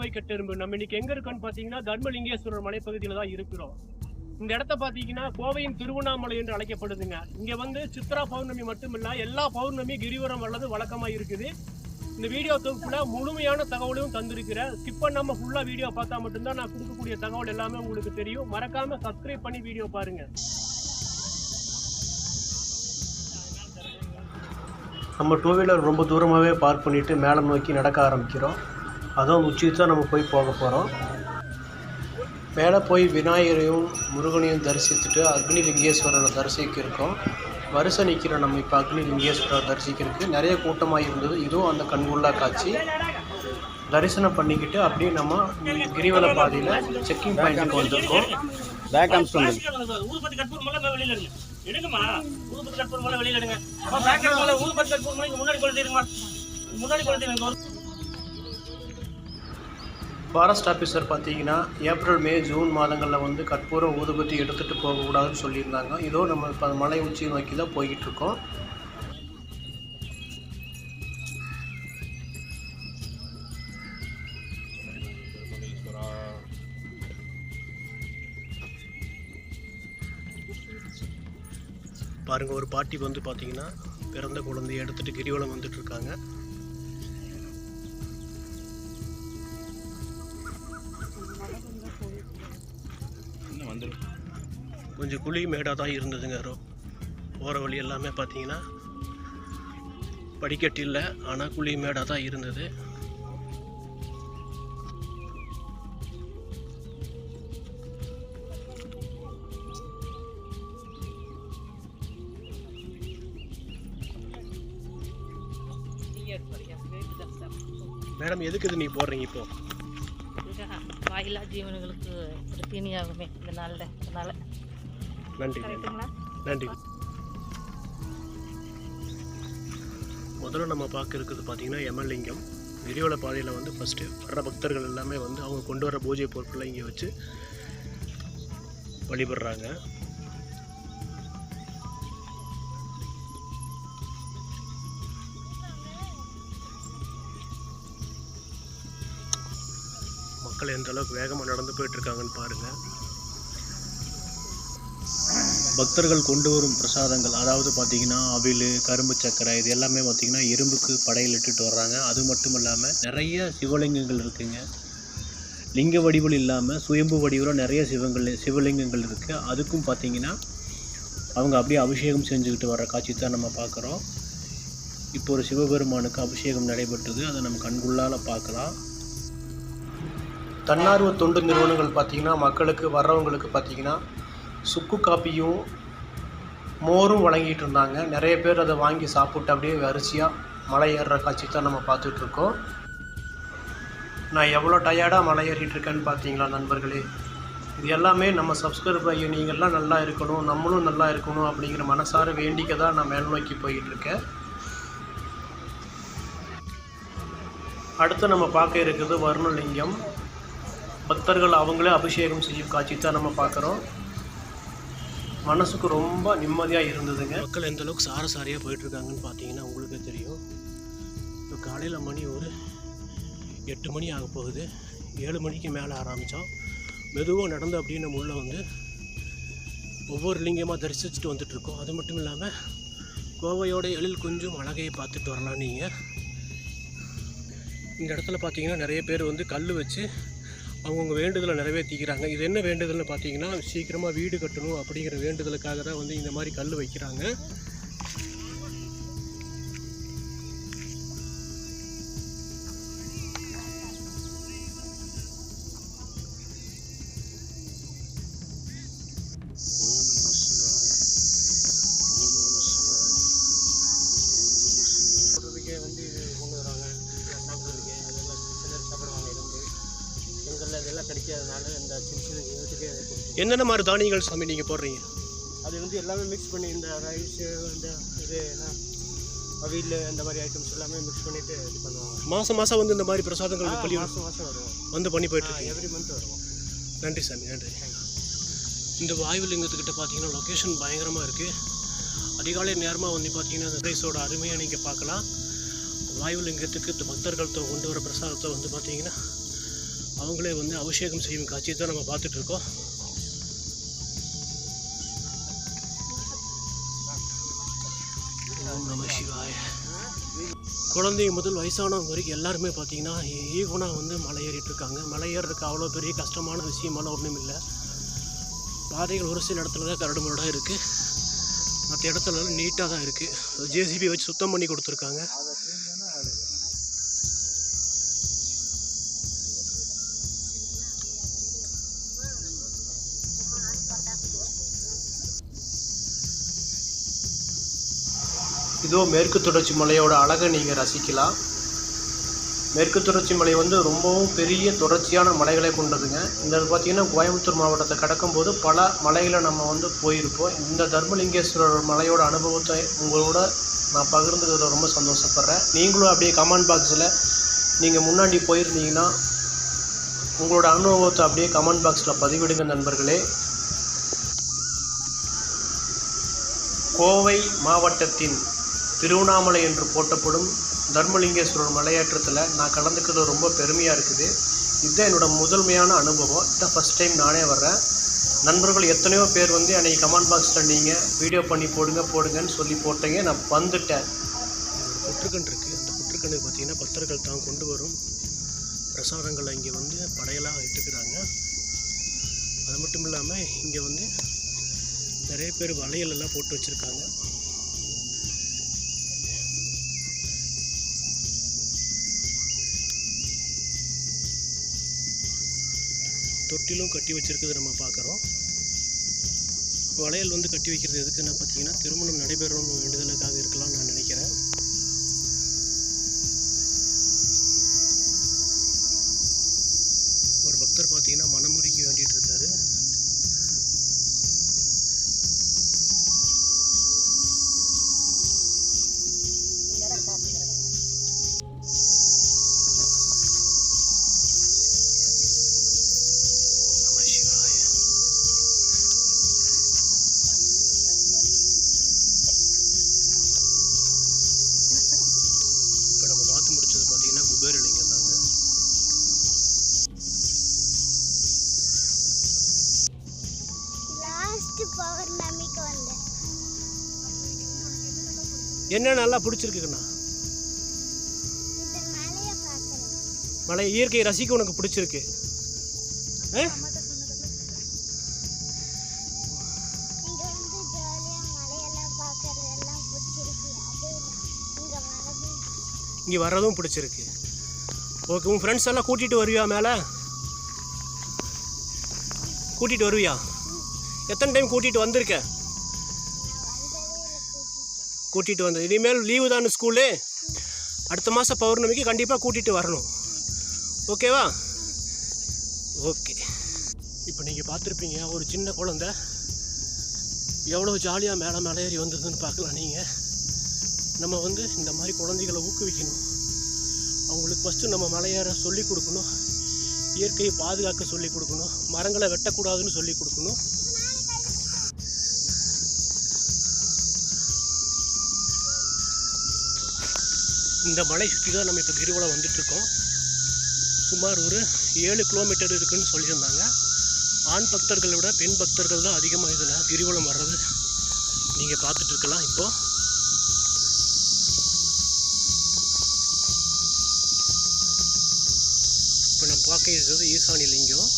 கோவை கட்டெரும்பு நம்ம இன்னைக்கு எங்க இருக்கோம்னு பாத்தீங்கன்னா தர்மலிங்கேஸ்வரர் மலைப்பகுதியில தான் இருக்கிறோம். இந்த இடத்த பாத்தீங்கன்னா கோவையின் திருவண்ணாமலை என்று அழைக்கப்படுதுங்க. இங்க வந்து சித்ரா பௌர்ணமி மட்டும் இல்ல எல்லா பௌர்ணமி கிரிவரம் வர்றது வழக்கமா இருக்குது. இந்த வீடியோ தொகுப்புல முழுமையான தகவலையும் தந்திருக்கிறேன். ஸ்கிப் பண்ணாம ஃபுல்லா வீடியோ பார்த்தா மட்டும்தான் நான் கொடுக்கக்கூடிய தகவல் எல்லாமே உங்களுக்கு தெரியும். மறக்காம சப்ஸ்கிரைப் பண்ணி வீடியோ பாருங்க. நம்ம டூ வீலர் ரொம்ப தூரமாகவே பார்க் பண்ணிவிட்டு மேலே நோக்கி நடக்க ஆரம்பிக்கிறோம். அதுவும் உச்சிக்கு தான் நம்ம போய் போக போகிறோம் மேலே போய் விநாயகரையும் முருகனையும் தரிசித்துட்டு அக்னி லிங்கேஸ்வரரை தரிசிக்க இருக்கோம் வருஷம் நிற்கிற நம்ம இப்போ அக்னி லிங்கேஸ்வரரை தரிசிக்கிறதுக்கு நிறைய கூட்டமாக இருந்தது. இதுவும் அந்த கண்கொள்ளா காட்சி. தரிசனம் பண்ணிக்கிட்டு அப்படியே நம்ம கிரிவல பாதையில் செக்கிங் பாயிண்ட்டுக்கு வந்திருக்கோம். பேக் அம்ஸ்டாங் ஊதுபத்தி ஃபாரஸ்ட் ஆஃபீஸர் பார்த்தீங்கன்னா ஏப்ரல் மே ஜூன் மாதங்களில் வந்து கற்பூரம் ஊதுபத்தி எடுத்துகிட்டு போகக்கூடாதுன்னு சொல்லியிருந்தாங்க. இதோ நம்ம இப்போ மலை உச்சி நோக்கி தான் போய்கிட்டு இருக்கோம் ஒரு பாட்டி வந்து பார்த்தீங்கன்னா பிறந்த குழந்தைய எடுத்துகிட்டு கிரிவலம் வந்துட்டுருக்காங்க. கொஞ்சம் குழி மேடாக தான் இருந்ததுங்க ரோ. போகிற வழி எல்லாமே பார்த்தீங்கன்னா படிக்கட்டு இல்லை ஆனால் குழி மேடாக தான் இருந்தது. மேடம் எதுக்கு இது நீ போடுறீங்க இப்போ? வாயிலா ஜீவன்களுக்கு ஒரு தீனியாகுமே இந்த நாளில் அதனால நன்றி நன்றி முதல்ல நம்ம பார்க்க இருக்கிறது பார்த்தீங்கன்னா யமலிங்கம். கிரிவல பாதையில் வந்து ஃபஸ்ட்டு வர்ற பக்தர்கள் எல்லாமே வந்து அவங்க கொண்டு வர பூஜை பொருட்களை இங்கே வச்சு வழிபடுறாங்க. மக்கள் எந்த அளவுக்கு வேகமாக நடந்து போயிட்டு இருக்காங்கன்னு பாருங்கள் பக்தர்கள் கொண்டு வரும் பிரசாதங்கள் அதாவது பார்த்தீங்கன்னா அவில் கரும்பு சக்கரை இது எல்லாமே பார்த்தீங்கன்னா இரும்புக்கு படையில் இட்டுட்டு வர்றாங்க. அது மட்டும் இல்லாமல் நிறைய சிவலிங்கங்கள் இருக்குங்க. லிங்க வடிவில் இல்லாமல் சுயம்பு வடிவில் நிறைய சிவங்கள் சிவலிங்கங்கள் இருக்குது அதுக்கும் பார்த்தீங்கன்னா அவங்க அப்படியே அபிஷேகம் செஞ்சுக்கிட்டு வர்ற காட்சி தான் நம்ம பார்க்குறோம் இப்போ ஒரு சிவபெருமானுக்கு அபிஷேகம் நடைபெற்றது. அதை நம்ம கண்குள்ளால் பார்க்கலாம். தன்னார்வ தொண்டு நிறுவனங்கள் பார்த்தீங்கன்னா மக்களுக்கு வர்றவங்களுக்கு பார்த்தீங்கன்னா சுக்கு காப்பியும் மோரும் வழங்கிட்டு இருந்தாங்க நிறைய பேர் அதை வாங்கி சாப்பிட்டு அப்படியே வரிசையாக மலை ஏறுற காட்சி தான் நம்ம பார்த்துட்டு இருக்கோம் நான் எவ்வளோ டயர்டாக மலை ஏறிட்டு இருக்கேன்னு பார்த்தீங்களா நண்பர்களே? இது எல்லாமே நம்ம சப்ஸ்கிரைப் ஐயோ நீங்கள்லாம் நல்லா இருக்கணும் நம்மளும் நல்லா இருக்கணும் அப்படிங்கிற மனசார வேண்டிக்க தான் நான் மேல் நோக்கி அடுத்து நம்ம பார்க்க இருக்கிறது வருணலிங்கம். பக்தர்கள் அவங்களே அபிஷேகம் செய்யும் காட்சி தான் நம்ம பார்க்குறோம். மனசுக்கு ரொம்ப நிம்மதியாக இருந்ததுங்க. மக்கள் எந்த அளவுக்கு சார சாரியாக போயிட்டுருக்காங்கன்னு பார்த்தீங்கன்னா உங்களுக்கே தெரியும். இப்போ காலையில் மணி ஒரு எட்டு மணி ஆக போகுது. ஏழு மணிக்கு மேலே ஆரம்பித்தோம் மெதுவாக நடந்து அப்படின்னு நம்ம உள்ளே வந்து ஒவ்வொரு லிங்கமாக தரிசிச்சுட்டு வந்துட்டுருக்கோம். அது மட்டும் இல்லாமல் கோவையோட எழில் கொஞ்சம் அழகையை பார்த்துட்டு வரலாம் நீங்கள் இந்த இடத்துல பார்த்தீங்கன்னா நிறைய பேர் வந்து கல் வச்சு அவங்கவுங்க வேண்டுதலை நிறைவேற்றிக்கிறாங்க இது என்ன வேண்டுதல்னு பார்த்தீங்கன்னா சீக்கிரமாக வீடு கட்டணும் அப்படிங்கிற வேண்டுதலுக்காக தான் வந்து இந்த மாதிரி கல் வைக்கிறாங்க Oh. இதெல்லாம் கிடைக்காதனால இந்த சின்ன சின்ன என்னென்ன மாதிரி தானியங்கள் சாமி நீங்கள் போடுறீங்க? அது வந்து எல்லாமே மிக்ஸ் பண்ணி இந்த ரைஸு இந்த இது என்ன அவியல் இந்த மாதிரி ஐட்டம்ஸ் எல்லாமே மிக்ஸ் பண்ணிட்டு இது பண்ணுவாங்க. மாதம் மாதம் வந்து இந்த மாதிரி பிரசாதங்கள் பள்ளி மாதம் மாதம் வருவோம். வந்து பண்ணி போயிட்டு எவ்ரி மந்த் வருவோம். நன்றி சாமி நன்றி. இந்த வாயுலிங்கத்துக்கிட்ட பார்த்தீங்கன்னா லொக்கேஷன் பயங்கரமாக இருக்குது அதிகாலை நேரமாக வந்து பார்த்தீங்கன்னா அந்த ரைஸோட அருமையை நீங்கள் பார்க்கலாம். வாயுலிங்கத்துக்கு இந்த பக்தர்கள் கொண்டு வர பிரசாதத்தை வந்து பார்த்தீங்கன்னா அவங்களே வந்து அபிஷேகம் செய்யும் காட்சியை தான் நம்ம பார்த்துட்டு இருக்கோம் ஓம் நம சிவாய. குழந்தைங்க முதல் வயசானவங்க வரைக்கும் எல்லாருமே பார்த்தீங்கன்னா ஈவனாக வந்து மலை ஏறிட்டு இருக்காங்க மலை ஏறுறதுக்கு அவ்வளோ பெரிய கஷ்டமான விஷயமெல்லாம் ஒன்றும் இல்லை. பாதைகள் ஒரு சில இடத்துல தான் கரடுமுரடாக இருக்குது மற்ற இடத்துலலாம் நீட்டாக தான் இருக்குது ஜேசிபி வச்சு சுத்தம் பண்ணி கொடுத்துருக்காங்க. இதோ மேற்கு தொடர்ச்சி மலையோட அழகை நீங்கள் ரசிக்கலாம். மேற்கு தொடர்ச்சி மலை வந்து ரொம்பவும் பெரிய தொடர்ச்சியான மலைகளை கொண்டதுங்க. இந்த பார்த்தீங்கன்னா கோயம்புத்தூர் மாவட்டத்தை கடக்கும்போது பல மலைகளை நம்ம வந்து போயிருப்போம். இந்த தர்மலிங்கேஸ்வரர் மலையோட அனுபவத்தை உங்களோட நான் பகிர்ந்துக்கிறதுல ரொம்ப சந்தோஷப்படுறேன். நீங்களும் அப்படியே கமெண்ட் பாக்ஸில் நீங்கள் முன்னாடி போயிருந்தீங்கன்னா உங்களோட அனுபவத்தை அப்படியே கமெண்ட் பாக்ஸில் பதிவிடுங்க நண்பர்களே. கோவை மாவட்டத்தின் திருவண்ணாமலை என்று போட்டப்படும் தர்மலிங்கேஸ்வரர் மலையேற்றத்தில் நான் கலந்துக்கிறது ரொம்ப பெருமையாக இருக்குது. இதுதான் என்னோட முதன்மையான அனுபவம். இதான் ஃபஸ்ட் டைம் நானே வர்றேன். நண்பர்கள் எத்தனையோ பேர் வந்து அன்றைக்கி கமெண்ட் பாக்ஸில் நீங்கள் வீடியோ பண்ணி போடுங்க போடுங்கன்னு சொல்லி போட்டீங்க. நான் வந்துட்டேன். புற்றுக்கண் இருக்குது அந்த புற்றுக்கண்ணு பார்த்தீங்கன்னா பக்தர்கள் தான் கொண்டு வரும். பிரசாதங்களை இங்கே வந்து படையலாக இட்டுக்கிறாங்க. அது மட்டும் இல்லாமல் இங்கே வந்து நிறைய பேர் வளையலெல்லாம் போட்டு வச்சுருக்காங்க. தொட்டிலும் கட்டி வச்சிருக்கிறத நம்ம பார்க்குறோம். வளையல் வந்து கட்டி வைக்கிறது எதுக்குன்னா பார்த்தீங்கன்னா திருமணம் நடைபெறும் வேண்டுதலுக்காக இருக்கலாம் நான் நினைக்கிறேன். ஒரு பக்தர் பார்த்தீங்கன்னா மனமுருகி வேண்டிட்டு இருக்காரு. என்ன நல்லா பிடிச்சிருக்குண்ணா மலை இயற்கையை ரசிக்க உனக்கு பிடிச்சிருக்கு. ஆ? இங்கே பிடிச்சிருக்கு வர்றதும் பிடிச்சிருக்கு. ஓகே உன் ஃப்ரெண்ட்ஸ் எல்லாம் கூட்டிகிட்டு வருவியா மேலே? கூட்டிகிட்டு வருவியா? எத்தனை டைம் கூட்டிகிட்டு வந்திருக்கேன் கூட்டிகிட்டு வந்தது. இனிமேல் லீவு தானே ஸ்கூலு அடுத்த மாதம் பௌர்ணமிக்கு கண்டிப்பாக கூட்டிகிட்டு வரணும். ஓகேவா ஓகே இப்போ நீங்கள் பார்த்துருப்பீங்க ஒரு சின்ன குழந்த. எவ்வளோ ஜாலியாக மேலே மேலே ஏறி வந்ததுன்னு பார்க்கலாம் நீங்கள் நம்ம வந்து இந்த மாதிரி குழந்தைகளை ஊக்குவிக்கணும். அவங்களுக்கு ஃபஸ்ட்டு நம்ம மலையேற சொல்லிக் கொடுக்கணும். இயற்கையை பாதுகாக்க சொல்லிக் கொடுக்கணும். மரங்களை வெட்டக்கூடாதுன்னு சொல்லிக் கொடுக்கணும். இந்த மலை சுற்றி தான் நம்ம இப்போ கிரிவலம் வந்துட்டுருக்கோம். சுமார் ஒரு ஏழு கிலோமீட்டர் இருக்குதுன்னு சொல்லியிருந்தாங்க. ஆண் பக்தர்களை விட பெண் பக்தர்கள் தான் அதிகமாக இதில் கிரிவலம் வர்றது. நீங்கள் பார்த்துட்ருக்கலாம் இப்போது இப்போ நம்ம பார்க்க இருக்கிறது ஈசானி லிங்கம்.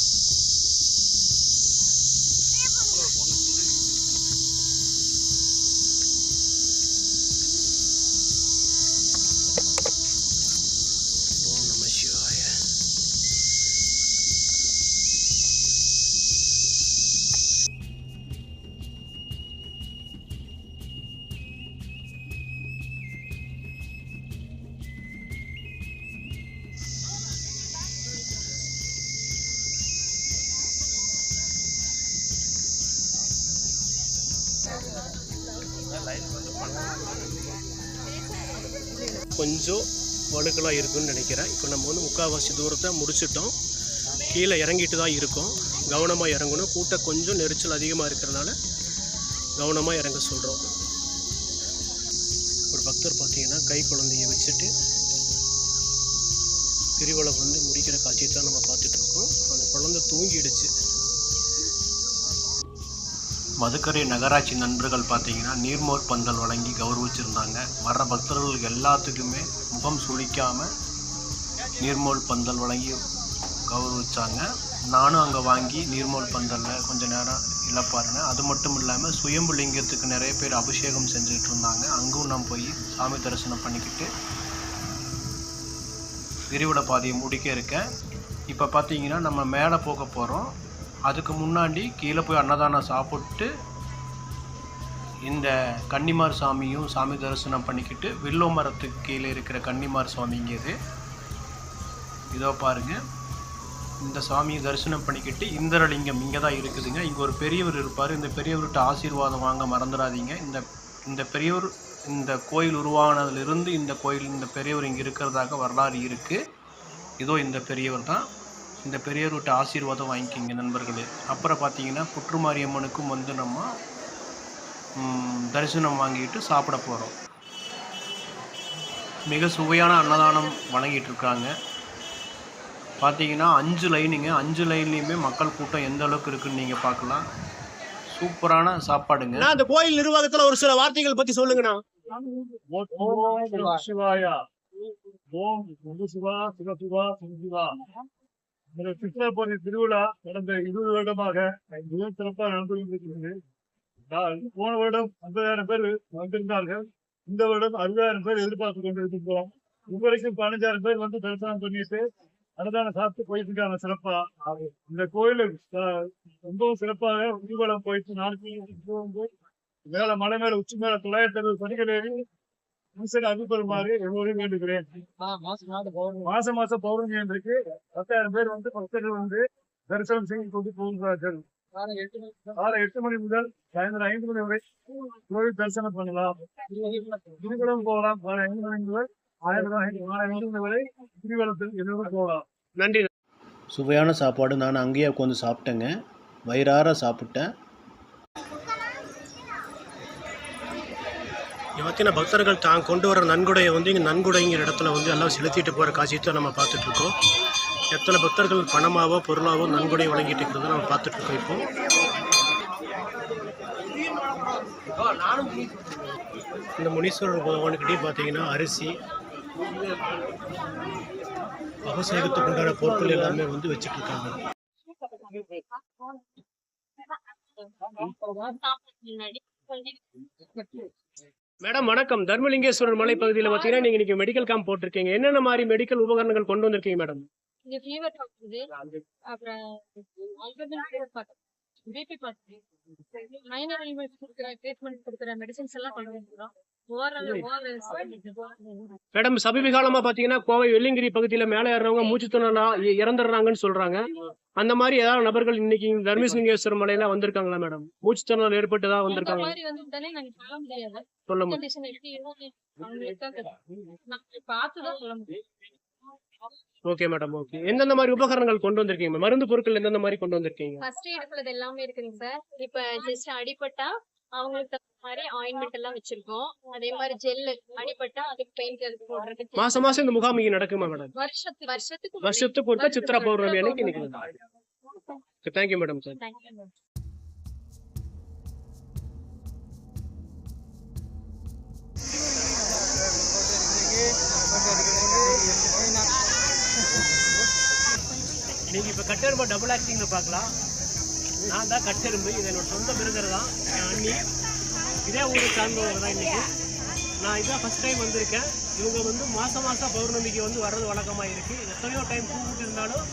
கொஞ்சம் வழுக்கலாக இருக்குன்னு நினைக்கிறேன். இப்போ நம்ம வந்து முக்கால்வாசி தூரத்தை முடிச்சிட்டோம். கீழே இறங்கிட்டு தான் இருக்கோம். கவனமாக இறங்கணும். கூட்டம் கொஞ்சம் நெரிச்சல் அதிகமாக இருக்கிறதுனால கவனமாக இறங்க சொல்கிறோம் ஒரு பக்தர் பார்த்தீங்கன்னா கை குழந்தைய வச்சுட்டு கிரிவலம் வந்து முடிக்கிற காட்சியை தான் நம்ம பார்த்துட்ருக்கோம் அந்த குழந்தை தூங்கிடுச்சு. மதுக்கரை நகராட்சி நண்பர்கள் பார்த்தீங்கன்னா நீர்மோர் பந்தல் வழங்கி கௌரவிச்சிருந்தாங்க. வர்ற பக்தர்களுக்கு எல்லாத்துக்குமே முகம் சுளிக்காமல் நீர்மோல் பந்தல் வழங்கி கௌரவிச்சாங்க. நானும் அங்கே வாங்கி நீர்மோல் பந்தலில் கொஞ்சம் நேரம் இழப்பாருனேன். அது மட்டும் இல்லாமல் சுயம்பு லிங்கத்துக்கு நிறைய பேர் அபிஷேகம் செஞ்சுட்டு இருந்தாங்க. அங்கும் நான் போய் சாமி தரிசனம் பண்ணிக்கிட்டு கிரிவல பாதையை முடிக்க இருக்கேன். இப்போ பார்த்தீங்கன்னா நம்ம மேலே போக போகிறோம் அதுக்கு முன்னாடி கீழே போய் அன்னதானம் சாப்பிட்டு இந்த கன்னிமார் சாமியும் சாமி தரிசனம் பண்ணிக்கிட்டு வில்லோ மரத்துக்கு கீழே இருக்கிற கன்னிமார் சாமிங்க இது. இதோ பாருங்க. இந்த சாமியை தரிசனம் பண்ணிக்கிட்டு இந்திரலிங்கம் இங்கே தான் இருக்குதுங்க. இங்கே ஒரு பெரியவர் இருப்பார். இந்த பெரியவர்கிட்ட ஆசீர்வாதம் வாங்க மறந்துடாதீங்க. இந்த இந்த பெரியவர் இந்த கோயில் உருவானதிலிருந்து இந்த கோயில் இந்த பெரியவர் இங்கே இருக்கிறதாக வரலாறு இருக்குது இதோ இந்த பெரியவர் தான். இந்த பெரியவர்கிட்ட ஆசீர்வாதம் வாங்கிக்கிங்க நண்பர்களே. அப்புறம் பார்த்தீங்கன்னா புற்றுமாரியம்மனுக்கும் வந்து நம்ம ம், தரிசனம் வாங்கிட்டு சாப்பிட போகிறோம் மிக சுவையான அன்னதானம் வழங்கிட்டு இருக்காங்க. பார்த்தீங்கன்னா அஞ்சு லைனுங்க. அஞ்சு லைன்லேயுமே மக்கள் கூட்டம் எந்த அளவுக்கு இருக்குன்னு நீங்கள் பார்க்கலாம். சூப்பரான சாப்பாடுங்க. நான் அந்த கோயில் நிர்வாகத்துல ஒரு சில வார்த்தைகள் பத்தி சொல்லுங்கண்ணா. ஓம் சிவாய. ஓம் சிவா. இந்த சித்திரப்பதி திருவிழா கடந்த இருபது வருடமாக மிகவும் சிறப்பாக நடந்து கொண்டிருக்கிறது. நான் போன வருடம் ஐம்பதாயிரம் பேர் வந்திருந்தார்கள். இந்த வருடம் அறுபதாயிரம் பேர் எதிர்பார்த்து கொண்டிருக்கின்றோம். இதுவரைக்கும் பதினஞ்சாயிரம் பேர் வந்து தரிசனம் பண்ணிட்டு அன்னதானம் சாப்பிட்டு போயிட்டு இருக்காங்க சிறப்பா. இந்த கோயில் ரொம்பவும் சிறப்பாக ஊர்வலம் போயிட்டு நாளைக்கு வந்து மேல மலை மேல உச்சி மேல தொள்ளாயிரத்தி அறுபது படிகள் ஏறி ஈசன் அருள் பெறுமாறு எல்லோரையும் வேண்டுகிறேன். மாசம் மாசம் பௌர்ணமி இருக்கு பத்தாயிரம் பேர் வந்து பக்தர்கள் வந்து தரிசனம் செய்து கொண்டு போகிறார்கள். காலை எட்டு மணி முதல். சாயந்தரம் ஐந்து மணி வரை கோவில் தரிசனம் பண்ணலாம். கிரிவலம் போகலாம். காலை ஐந்து மணி முதல் ஆயிரம் மாலை ஐந்து மணி வரை கிரிவலத்தில் எல்லோரும் போகலாம். நன்றி சுவையான சாப்பாடு. நான் அங்கேயே உட்காந்து சாப்பிட்டேங்க. வயிறார சாப்பிட்டேன். இங்கே பார்த்தீங்கன்னா பக்தர்கள் தான் கொண்டு வர நன்கொடையை வந்து இங்கே நன்கொடைங்கிற இடத்துல வந்து எல்லாம் செலுத்திட்டு போகிற காட்சியை தான் நம்ம பார்த்துட்ருக்கோம் எத்தனை பக்தர்கள் பணமாவோ பொருளாவோ நன்கொடை வழங்கிட்டு இருக்கிறத நம்ம பார்த்துட்ருக்கோம் இப்போ. இந்த முனீஸ்வரர் பகவானுக்கிட்டே பார்த்தீங்கன்னா அரிசி விவசாயத்துக்கு உண்டான பொருட்கள் எல்லாமே வந்து வச்சுட்டு இருக்காங்க. மேடம் வணக்கம். தர்மலிங்கேஸ்வரர் மலை பகுதியில் பார்த்தீங்கன்னா நீங்க இன்னைக்கு மெடிக்கல் கேம்ப் போட்டிருக்கீங்க. என்னென்ன மாதிரி மெடிக்கல் உபகரணங்கள் கொண்டு வந்திருக்கீங்க மேடம்? இங்க ஃபீவர் பார்க்குது அப்புறம் பிபி பார்க்குது மைனர் ட்ரீட்மெண்ட் கொடுக்குற மெடிசன்ஸ் எல்லாம் கொண்டு ஓரல் மேடம் சமீப காலமா பாத்தீங்கன்னா கோவை வெள்ளிங்கிரி பகுதியில மேலே ஏறுறவங்க மூச்சுத்திணறலா இ- இறந்துடுறாங்கன்னு சொல்றாங்க. அந்த மாதிரி ஏதாவது நபர்கள் இன்னைக்கு இந்த தர்மலிங்கேஸ்வரர் மலையில வந்திருக்காங்களா மேடம்? மூச்சுத்திணறல் ஏற்பட்டு ஏதாவது இந்த வந்திருக்காங்க சொல்ல முடியும். Okay madam okay. எந்தெந்த மாதிரி உபகரணங்கள் கொண்டு வந்திருக்கீங்க? மருந்து பொருட்கள் எந்தெந்த மாதிரி கொண்டு வந்திருக்கீங்க? ஃபர்ஸ்ட் எல்லாமே இருக்குங்க சார். இப்ப ஜஸ்ட் அடிபட்டா அவங்களுக்கு மாதிரி ஆயின்மெண்ட் எல்லாம் வச்சிருக்கோம். அதே மாதிரி ஜெல் அடிபட்டா அதுக்கு பெயிண்ட் அதுக்கு போடுறதுக்கு மாசம் மாசம் இந்த முகாம் இங்க நடக்குமா மேடம் வருஷத்துக்கு வருஷத்துக்கு வருஷத்துக்கு ஒருக்கா சித்ரா பௌர்ணமி அன்னைக்கு இன்னைக்கு தேங்க்யூ மேடம் சார் தேங்க்யூ நீங்க இப்ப கட்டெரும்பு டபுள் ஆக்டிங்ல பார்க்கலாம். நான் தான் கட்டெரும்பு இது என்னோட சொந்த பிரதர் தான். என் அண்ணி. இதே ஊரை சார்ந்தவங்க தான் இன்றைக்கி நான் இதான் ஃபர்ஸ்ட் டைம் வந்திருக்கேன். இவங்க வந்து மாதம் மாதம் பௌர்ணமிக்கு வந்து வர்றது வழக்கமாக இருக்குது எத்தனையோ டைம் கூப்பிட்டு இருந்தாலும்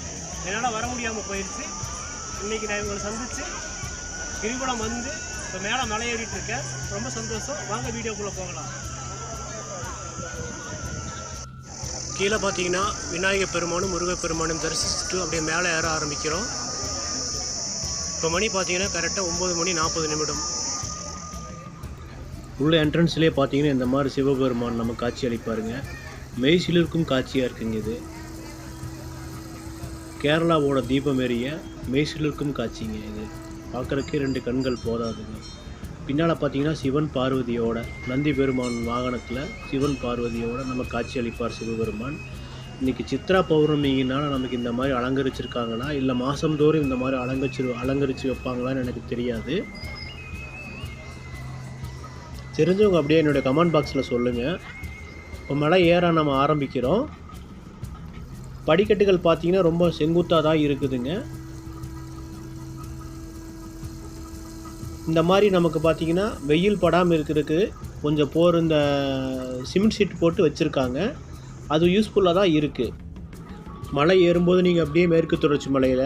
என்னால் வர முடியாமல் போயிடுச்சு. இன்னைக்கு நான் இவங்களை சந்தித்து கிரிவலம் வந்து இப்போ மேலே மலையேறிட்டு இருக்கேன். ரொம்ப சந்தோஷம். வாங்க வீடியோக்குள்ளே போகலாம். கீழே பார்த்தீங்கன்னா விநாயகர் பெருமானும் முருகப் பெருமானும் தரிசிச்சுட்டு அப்படியே மேலே ஏற ஆரம்பிக்கிறோம். இப்போ மணி பார்த்தீங்கன்னா கரெக்டாக ஒம்பது மணி நாற்பது நிமிடம். உள்ள என்ட்ரன்ஸ்லேயே பார்த்தீங்கன்னா இந்த மாதிரி சிவபெருமான் நம்ம காட்சி அளிப்பாருங்க. மெய்சிலிருக்கும் காட்சியாக இருக்குங்க இது. கேரளாவோட தீபம் எரிய மெய்சிலிருக்கும் காட்சிங்க இது. பார்க்குறக்கே ரெண்டு கண்கள் போதாதுங்க. பின்னால் பார்த்தீங்கன்னா சிவன் பார்வதியோட நந்தி பெருமான் வாகனத்தில் சிவன் பார்வதியோட நம்ம காட்சி அளிப்பார் சிவபெருமான். இன்றைக்கி சித்ரா பௌர்ணமினால நமக்கு இந்த மாதிரி அலங்கரிச்சிருக்காங்களா இல்லை மாதந்தோறும் இந்த மாதிரி அலங்கரிச்சு அலங்கரித்து வைப்பாங்களான்னு எனக்கு தெரியாது. தெரிஞ்சவங்க அப்படியே என்னுடைய கமெண்ட் பாக்ஸில் சொல்லுங்கள் இப்போ மலை ஏற நம்ம ஆரம்பிக்கிறோம். படிக்கட்டுகள் பார்த்தீங்கன்னா ரொம்ப செங்குத்தாக தான் இருக்குதுங்க. இந்த மாதிரி நமக்கு பார்த்தீங்கன்னா வெயில் படாமல் இருக்கிறதுக்கு கொஞ்சம் போர் இந்த சிமெண்ட் ஷீட் போட்டு வச்சுருக்காங்க. அது யூஸ்ஃபுல்லாக தான் இருக்குது மலை ஏறும்போது நீங்கள் அப்படியே மேற்கு தொடர்ச்சி மலையில்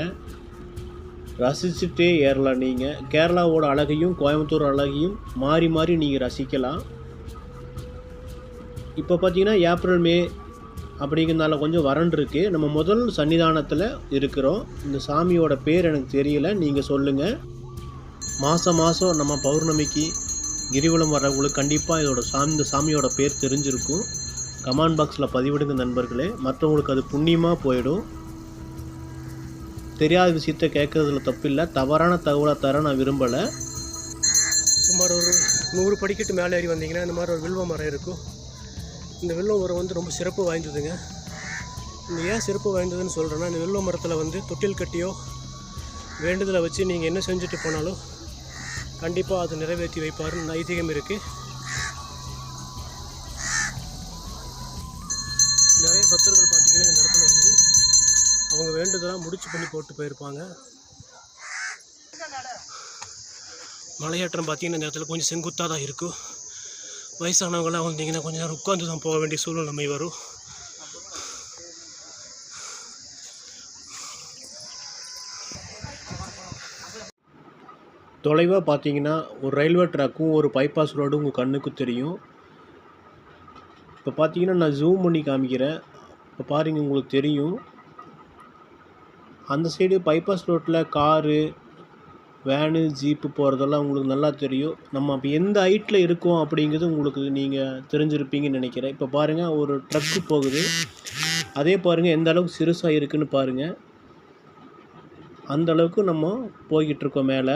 ரசிச்சுட்டே ஏறலாம் நீங்கள் கேரளாவோட அழகையும் கோயம்புத்தூர் அழகையும் மாறி மாறி நீங்கள் ரசிக்கலாம். இப்போ பார்த்தீங்கன்னா ஏப்ரல் மே அப்படிங்கிறதுனால கொஞ்சம் வறண்டிருக்கு நம்ம முதல் சன்னிதானத்தில் இருக்கிறோம். இந்த சாமியோட பேர் எனக்கு தெரியல. நீங்கள் சொல்லுங்கள் மாதம் மாதம் நம்ம பௌர்ணமிக்கு கிரிவலம் வர்றவங்களுக்கு கண்டிப்பாக இதோட சாமி இந்த சாமியோட பேர் தெரிஞ்சிருக்கும். கமெண்ட் பாக்ஸில் பதிவிடுங்க நண்பர்களே. மற்றவங்களுக்கு அது புண்ணியமாக போயிடும். தெரியாத விஷயத்த கேட்கறதுல தப்பில்லை. தவறான தகவலை தர நான் விரும்பலை. சுமார் ஒரு நூறு படிக்கட்டு மேலே ஏறி வந்தீங்கன்னா இந்த மாதிரி ஒரு வில்வ மரம் இருக்கும். இந்த வில்வ மரம் வந்து ரொம்ப சிறப்பு வாய்ந்ததுங்க. இந்த ஏன் சிறப்பு வாய்ந்ததுன்னு சொல்கிறேன்னா இந்த வில்வ மரத்தில் வந்து தொட்டில் கட்டியோ வேண்டுதலை வச்சு நீங்கள் என்ன செஞ்சுட்டு போனாலும் கண்டிப்பாக அது நிறைவேற்றி வைப்பாருன்னு ஐதீகம் இருக்குது அவங்க முடிச்சு பண்ணி போட்டு போயிருப்பாங்க. மலையேற்றம் பார்த்தீங்கன்னா இந்த இடத்துல கொஞ்சம் செங்குத்தாக தான் இருக்கும் வயசானவங்களாம் வந்தீங்கன்னா கொஞ்சம் நேரம் உட்காந்து தான் போக வேண்டிய சூழ்நிலை வரும் தொலைவாக பார்த்தீங்கன்னா ஒரு ரயில்வே ட்ராக்கும் ஒரு பைபாஸ் ரோடும் உங்கள் கண்ணுக்கு தெரியும். இப்போ பார்த்தீங்கன்னா நான் ஜூம் பண்ணி காமிக்கிறேன். இப்போ பாருங்க உங்களுக்கு தெரியும். அந்த சைடு பைபாஸ் ரோட்டில் காரு வேனு ஜீப்பு போகிறதெல்லாம் உங்களுக்கு நல்லா தெரியும். நம்ம இப்போ எந்த ஹைட்டில் இருக்கோம் அப்படிங்கிறது உங்களுக்கு நீங்கள் தெரிஞ்சிருப்பீங்கன்னு நினைக்கிறேன். இப்போ பாருங்கள் ஒரு ட்ரக்கு போகுது. அதே பாருங்கள் எந்த அளவுக்கு சிறுசாக இருக்குன்னு பாருங்கள் அந்த அளவுக்கு நம்ம போய்கிட்டு இருக்கோம் மேலே.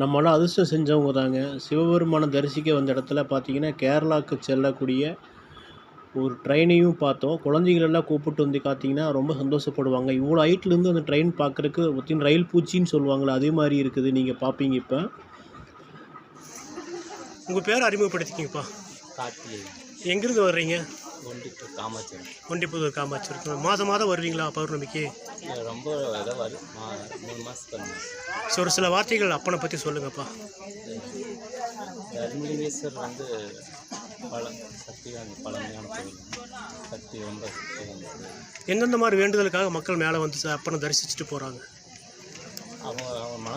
நம்மளாம் அதிர்ஷ்டம் செஞ்சவங்க தாங்க. சிவபெருமானை தரிசிக்க வந்த இடத்துல பார்த்தீங்கன்னா கேரளாவுக்கு செல்லக்கூடிய ஒரு ட்ரெயினையும் பார்த்தோம். குழந்தைகளெல்லாம் கூப்பிட்டு வந்து பார்த்தீங்கன்னா ரொம்ப சந்தோஷப்படுவாங்க. இவ்வளோ ஹைட்லேருந்து அந்த ட்ரெயின் பார்க்குறக்கு ஒத்தின் ரயில் பூச்சின்னு சொல்லுவாங்களே அதே மாதிரி இருக்குது. நீங்கள் பார்ப்பீங்க இப்போ. உங்கள் பேர் அறிமுகப்படுத்திக்கிங்கப்பா. கார்த்திகை எங்கேருந்து வர்றீங்க? ஒண்டிட்டு காமாட்சி ஒண்டிப்புதூர் காமாட்சி மாதம் மாதம் வருவீங்களா பௌர்ணமிக்கு? ரொம்ப இதாக வரும் மூணு மாதத்துக்கு ஸோ ஒரு சில வார்த்தைகள் அப்பனை பற்றி சொல்லுங்கப்பா. தர்மலிங்கேஸ்வர் வந்து பழம் சக்தி பழமையான கோயில். சக்தி ரொம்ப எந்தெந்த மாதிரி வேண்டுதலுக்காக மக்கள் மேலே வந்து அப்பனை தரிசிச்சுட்டு போகிறாங்க அவங்க அவங்க மன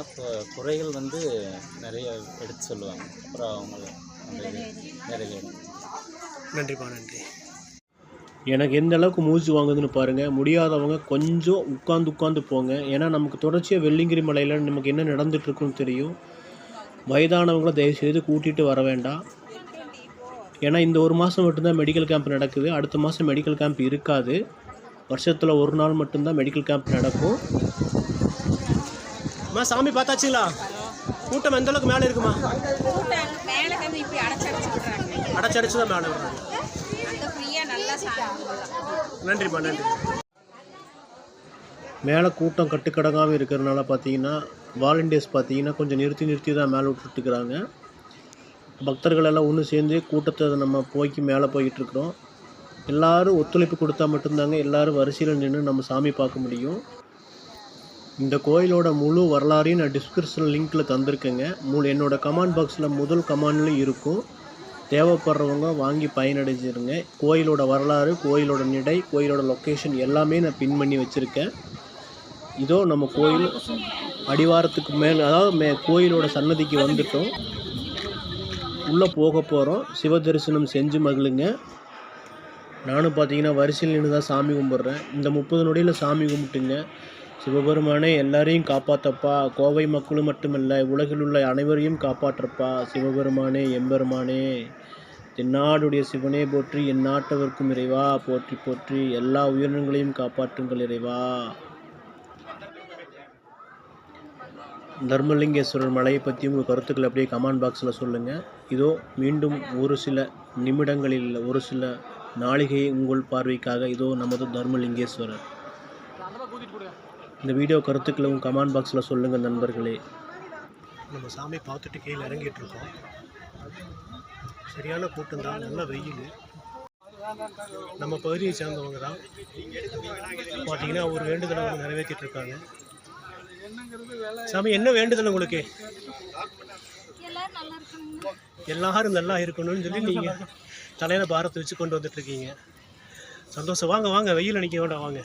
குறைகள் வந்து நிறைய எடுத்து சொல்லுவாங்க. அப்புறம் அவங்க நிறைவேறும். நன்றிப்பா நன்றி. எனக்கு எந்த அளவுக்கு மூச்சு வாங்குதுன்னு பாருங்கள் முடியாதவங்க கொஞ்சம் உட்காந்து உட்காந்து போங்க. ஏன்னா நமக்கு தொடர்ச்சியாக வெள்ளிங்கிரி மலையில் நமக்கு என்ன நடந்துட்டுருக்குன்னு தெரியும். வயதானவங்கள தயவுசெய்து கூட்டிகிட்டு வர வேண்டாம். ஏன்னா இந்த ஒரு மாதம் மட்டும்தான் மெடிக்கல் கேம்ப் நடக்குது. அடுத்த மாதம் மெடிக்கல் கேம்ப் இருக்காது. வருஷத்தில் ஒரு நாள் மட்டும்தான் மெடிக்கல் கேம்ப் நடக்கும். அம்மா சாமி பார்த்தாச்சுங்களா? கூட்டம் எந்த அளவுக்கு மேலே இருக்குமா? அடைச்சடிச்சு தான் மேலே அங்கே ஃப்ரீயாக நல்லா சாப்பிடலாம் நன்றிப்பா நன்றி. மேலே கூட்டம் கட்டுக்கடங்காமல் இருக்கிறதுனால பார்த்தீங்கன்னா வாலண்டியர்ஸ் பார்த்தீங்கன்னா கொஞ்சம் நிறுத்தி நிறுத்தி தான் மேலே விட்டுட்டுருக்குறாங்க. பக்தர்கள் எல்லாம் ஒன்று சேர்ந்து கூட்டத்தை நம்ம போய்க்கு மேலே போய்கிட்டு இருக்கிறோம் எல்லாரும் ஒத்துழைப்பு கொடுத்தா மட்டும்தாங்க எல்லாரும் வரிசையில் நின்று நம்ம சாமி பார்க்க முடியும். இந்த கோயிலோட முழு வரலாறையும் நான் டிஸ்கிரிப்ஷன் லிங்க்கில் தந்திருக்கேங்க. முழு என்னோடய கமெண்ட் பாக்ஸில் முதல் கமெண்ட்லையும் இருக்கும். தேவைப்படுறவங்க வாங்கி பயனடைஞ்சிருங்க. கோயிலோட வரலாறு கோயிலோட நிடை கோயிலோட லொக்கேஷன் எல்லாமே நான் பின் பண்ணி வச்சுருக்கேன். இதோ நம்ம கோயில் அடிவாரத்துக்கு மேல் அதாவது மே கோயிலோட சன்னதிக்கு வந்துட்டோம். உள்ளே போக போகிறோம் சிவ தரிசனம் செஞ்சு மகிழுங்க. நானும் பார்த்தீங்கன்னா வரிசையில் நின்று தான் சாமி கும்பிட்றேன். இந்த முப்பது நொடியில் சாமி கும்பிட்டுங்க. சிவபெருமானே எல்லாரையும் காப்பாற்றப்பா கோவை மக்களும் மட்டுமல்ல உலகில் உள்ள அனைவரையும் காப்பாற்றப்பா. சிவபெருமானே எம்பெருமானே. தென்னாடுடைய சிவனே போற்றி என் நாட்டவர்க்கும் இறைவா. போற்றி போற்றி எல்லா உயிரினங்களையும் காப்பாற்றுங்கள் இறைவா. தர்மலிங்கேஸ்வரர் மலையை பற்றி உங்கள் கருத்துக்களை அப்படியே கமெண்ட் பாக்ஸில் சொல்லுங்கள் இதோ மீண்டும் ஒரு சில நிமிடங்களில் ஒரு சில நாளிகை உங்கள் பார்வைக்காக இதோ நமது தர்மலிங்கேஸ்வரர். இந்த வீடியோ கருத்துக்களை உங்கள் கமெண்ட் பாக்ஸில் சொல்லுங்கள் நண்பர்களே. நம்ம சாமி பார்த்துட்டு கீழே இறங்கிட்டு இருக்கோம் சரியான கூட்டம் தான் நல்ல வெயில். நம்ம பகுதியை சேர்ந்தவங்க தான். பார்த்தீங்கன்னா ஒரு வேண்டுதலை அவங்க நிறைவேற்றிட்டு இருக்காங்க சாமி என்ன வேண்டுதல் உங்களுக்கு? எல்லாரும் நல்லா இருக்கணும்னு. சொல்லி நீங்க தலையில பாரத்தை வச்சு கொண்டு வந்துட்டு இருக்கீங்க சந்தோஷம். வாங்க வாங்க வெயில் நிற்க வேண்டாம் வாங்க.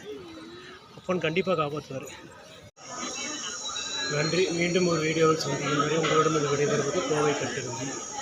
அப்பன் கண்டிப்பாக காப்பாற்றுவார் நன்றி. மீண்டும் ஒரு வீடியோவில் சந்திக்கும் வரை உங்களிடம் இது விடைபெறுவது கோவை கட்டுகிறது